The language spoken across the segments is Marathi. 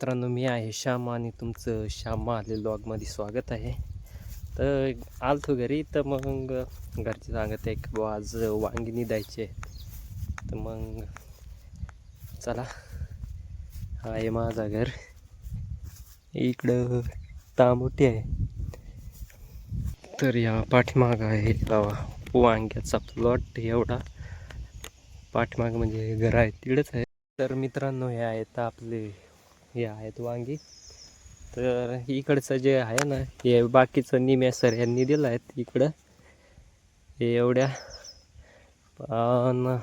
मित्रांनो मी आहे श्याम आणि तुमचं श्यामा आले लॉगमध्ये स्वागत आहे. तर आलतो घरी तर मग घरचे सांगत आहे की बुवा आज वांगी निघायचे तर मग चला हा आहे माझा घर. इकडं तांबोटी आहे. तर या पाठीमाग आहे लावा वांग्याचा प्लॉट एवढा. पाठीमाग म्हणजे घर आहे तिकडंच आहे. तर मित्रांनो हे आहेत आपले हे आहेत वांगी. तर इकडचं जे आहे ना हे बाकीचं निम्या सर यांनी दिलं आहेत इकडं. हे एवढ्या. पण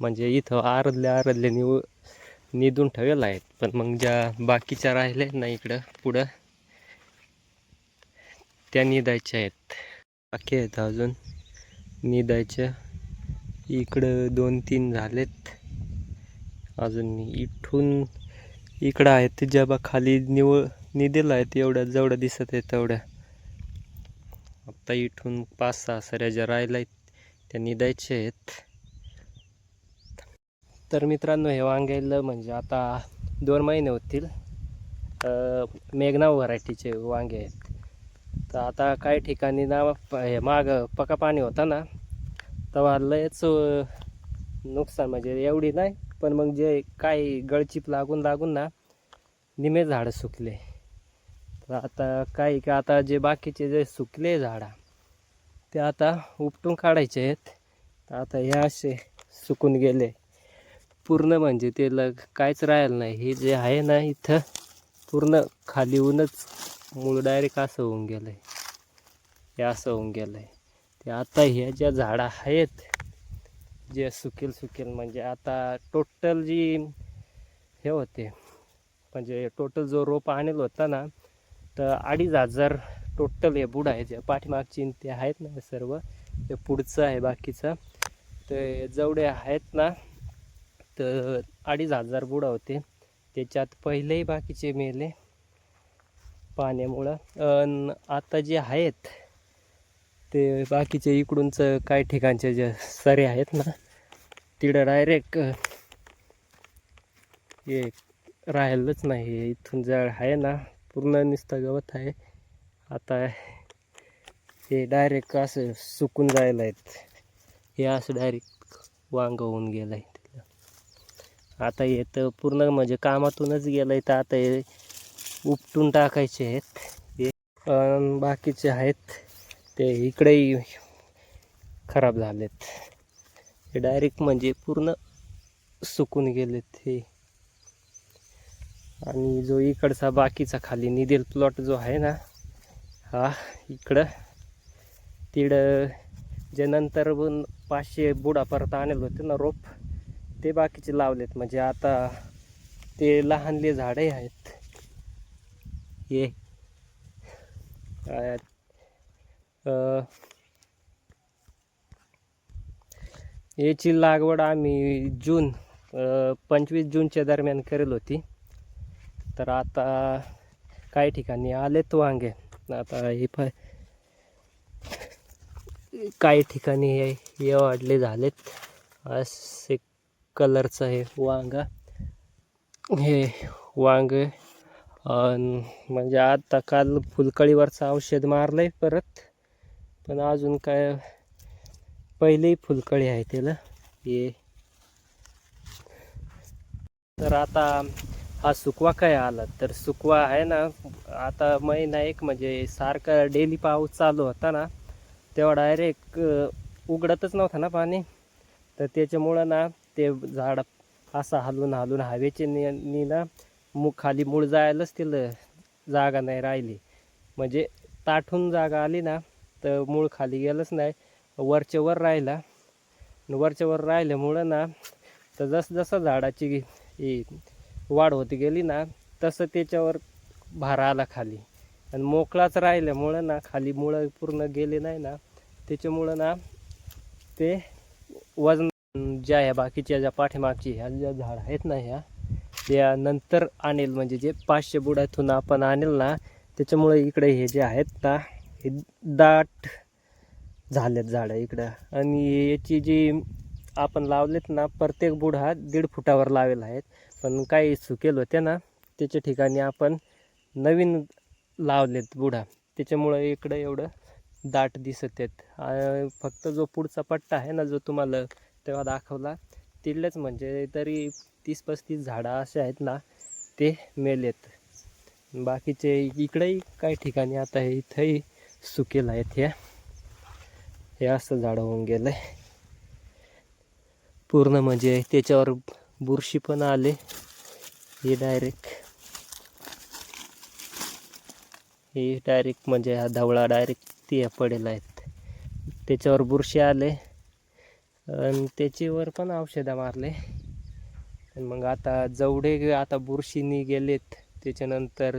म्हणजे इथं आरदल्या आरदल्या निव निधून ठेवलेलं आहेत. पण मग ज्या बाकीच्या राहिल्या आहेत ना इकडं पुढं त्या निदायच्या आहेत. बाकी आहेत अजून. निदायच्या. इकडं दोन तीन झालेत. अजून इथून इकडं आहेत ज्या बा खाली निवळ निधेला आहेत एवढ्या जेवढ्या दिसत आहेत तेवढ्या. आत्ता इथून पाच सहा सऱ्या ज्या राहिल्या आहेत त्या निदायच्या आहेत. तर मित्रांनो हे वांग्याला म्हणजे आता दोन महिने होतील. मेघना व्हरायटीचे वांगे आहेत. तर आता काही ठिकाणी ना प- हे माग पका पाणी होता ना तेव्हा लयच नुकसान म्हणजे एवढी नाही. पण मग जे काही गळचीप लागून लागून ना निमे झाडं सुकले. तर आता काही का आता जे बाकीचे जे सुकले झाडं ते आता उपटून काढायचे आहेत. तर आता हे असे सुकून गेले. पूर्ण म्हणजे ते लग कायच राहिलं नाही. हे जे आहे ना इथं पूर्ण खाली होऊनच मूळ डायरेक्ट असं होऊन गेलं आहे हे असं होऊन गेलं आहे ते आता ह्या ज्या झाडं आहेत जे सुकेल सुकेल म्हणजे आता टोटल जी हे होते म्हणजे टोटल जो रोप आणेल होता ना तर अडीच हजार टोटल हे बुड आहे जे पाठीमागची ते आहेत ना सर्व. ते पुढचं आहे बाकीचं. ते जेवढे आहेत ना तर अडीच हजार बुडं होते. त्याच्यात पहिलेही बाकीचे मेले पाण्यामुळं. अन आता जे आहेत ते बाकीचे इकडूनचं काही ठिकाणचे जे सरे आहेत ना तिकडं डायरेक्ट हे राहिलंच नाही. इथून जळ आहे ना पूर्ण नुसतं गवत आहे. आता हे डायरेक्ट असं सुकून जायला आहेत हे असं डायरेक्ट वांग होऊन गेलं आहे आता हे तर पूर्ण म्हणजे कामातूनच गेलं आहे तर आता हे उपटून टाकायचे आहेत. हे बाकीचे आहेत. ते इकडेही खराब झालेत. हे डायरेक्ट म्हणजे पूर्ण सुकून गेलेत हे. आणि जो इकडचा बाकीचा खाली निदेल प्लॉट जो आहे ना हा इकडं तिड जे नंतर पण पाचशे बुडा परत आणले होते ना रोप ते बाकीचे लावलेत. म्हणजे आता ते लहानले झाडे आहेत. हे. याची लागवड आम्ही जून पंचवीस जूनच्या दरम्यान करेल होती. तर आता काही ठिकाणी आलेत वांगे. आता हे पाय काही ठिकाणी हे हे वाढले झालेत. असे कलरचं हे वांगा. हे वांग म्हणजे आता काल फुलकळीवरचं औषध मारलं आहे परत. पण अजून काय पहिलेही फुलकळी आहे त्याला हे. तर आता हा सुकवा काय आला? तर सुकवा आहे ना आता महिना एक म्हणजे सारखा डेली पाऊस चालू होता ना तेव्हा डायरेक्ट उघडतच नव्हता ना पाणी. तर त्याच्यामुळं ना ते झाड असं हलून हलून हवेचे नि नि ना मु खाली मूळ जायलाच तिला जागा नाही राहिली. म्हणजे ताठून जागा आली ना तर मूळ खाली गेलंच नाही. वरच्या वर राहिला. आणि वरच्या वर राहिल्यामुळं ना तर जसं जसं झाडाची ही वाढ होती गेली ना तसं त्याच्यावर भार आला खाली. आणि मोकळाच राहिल्यामुळं ना खाली मुळं पूर्ण गेले नाही ना त्याच्यामुळं ना ते वजन ज्या ह्या बाकीच्या ज्या पाठीमागची ह्या ज्या झाड आहेत ना ह्या त्या नंतर आणेल. म्हणजे जे पाचशे बुडातून आपण आणेल ना त्याच्यामुळे इकडे हे जे आहेत ना हे दाट झालेत झाडं इकडं. आणि याची जी आपण लावलेत ना प्रत्येक बुड हा दीड फुटावर लावेला आहेत. पण काही सुकेल होते ना त्याच्या ठिकाणी आपण नवीन लावलेत बुडा. त्याच्यामुळं इकडं एवढं दाट दिसत आहेत. फक्त जो पुढचा पट्टा आहे ना जो तुम्हाला तेव्हा दाखवला तिथलेच म्हणजे तरी तीस पस्तीस झाडं असे आहेत ना ते मेलेत. बाकीचे इकडेही काही ठिकाणी आता हे इथंही सुकेल आहेत ह्या. हे असं झाड होऊन गेलं आहे पूर्ण म्हणजे त्याच्यावर बुरशी पण आले. हे डायरेक्ट हे डायरेक्ट म्हणजे हा धवळा डायरेक्ट ते पडेल आहेत. त्याच्यावर बुरशी आले. आणि त्याच्यावर पण औषधं मारले. आणि मग आता जेवढे आता बुरशीनी गेलेत त्याच्यानंतर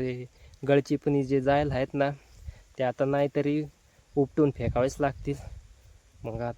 गळचीपणी जे जायला आहेत ना ते आता नाहीतरी उपटून फेकावेच लागतील. mga